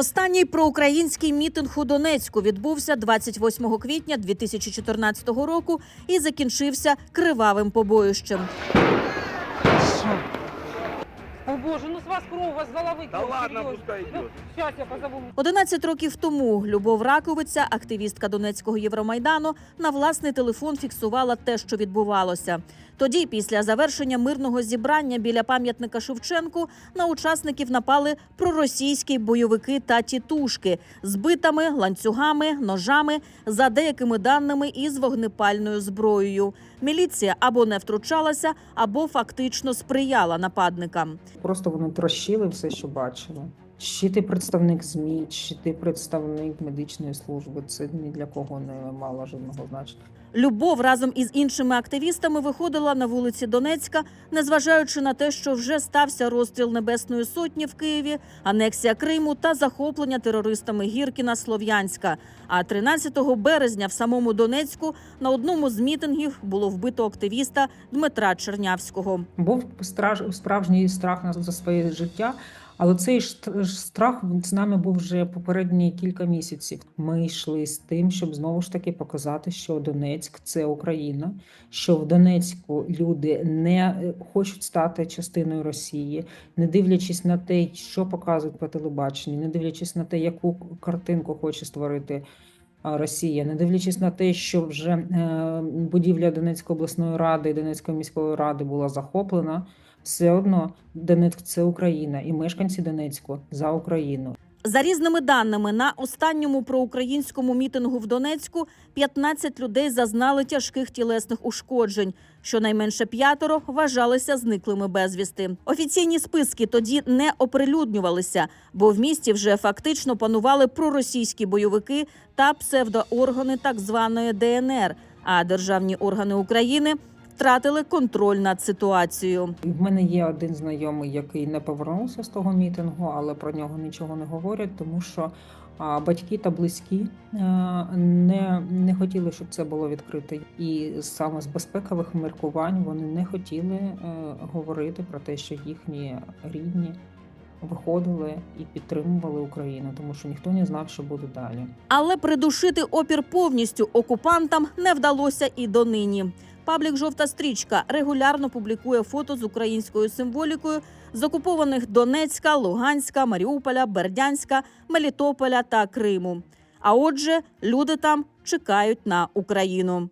Останній проукраїнський мітинг у Донецьку відбувся 28 квітня 2014 року і закінчився кривавим побоїщем. О боже, ну с вас кровь, у вас головы Да кровь, ладно, пускай Ну, я позову. 11 років тому Любов Раковиця, активістка Донецького Євромайдану, на власний телефон фіксувала те, що відбувалося. Тоді, після завершення мирного зібрання біля пам'ятника Шевченку, на учасників напали проросійські бойовики та тітушки з битами, ланцюгами, ножами, за деякими даними із вогнепальною зброєю. Міліція або не втручалася, або фактично сприяла нападникам. Просто вони трощили все, що бачили. Чи ти представник ЗМІ, чи ти представник медичної служби, це ні для кого не мало жодного значення. Любов разом із іншими активістами виходила на вулиці Донецька, незважаючи на те, що вже стався розстріл Небесної Сотні в Києві, анексія Криму та захоплення терористами Гіркіна Слов'янська. А 13 березня в самому Донецьку на одному з мітингів було вбито активіста Дмитра Чернявського. Був справжній страх за своє життя, але цей ж страх з нами був вже попередні кілька місяців. Ми йшли з тим, щоб знову ж таки показати, що Донецьк це Україна, що в Донецьку люди не е, хочуть стати частиною Росії, не дивлячись на те, що показують по телебаченню, не дивлячись на те, яку картинку хоче створити. Росія, не дивлячись на те, що вже е, будівля Донецької обласної ради і Донецької міської ради була захоплена, все одно Донецьк це Україна, і мешканці Донецьку за Україну. За різними даними, на останньому проукраїнському мітингу в Донецьку 15 людей зазнали тяжких тілесних ушкоджень. Щонайменше п'ятеро вважалися зниклими безвісти. Офіційні списки тоді не оприлюднювалися, бо в місті вже фактично панували проросійські бойовики та псевдооргани так званої ДНР. А державні органи України втратили контроль над ситуацією. В мене є один знайомий, який не повернувся з того мітингу, але про нього нічого не говорять, тому що батьки та близькі е, не, не хотіли, щоб це було відкрито. І саме з безпекових міркувань вони не хотіли е, говорити про те, що їхні рідні виходили і підтримували Україну, тому що ніхто не знав, що буде далі. Але придушити опір повністю окупантам не вдалося і донині. Паблік Жовта стрічка регулярно публікує фото з українською символікою з окупованих Донецька, Луганська, Маріуполя, Бердянська, Мелітополя та Криму. А отже, люди там чекають на Україну.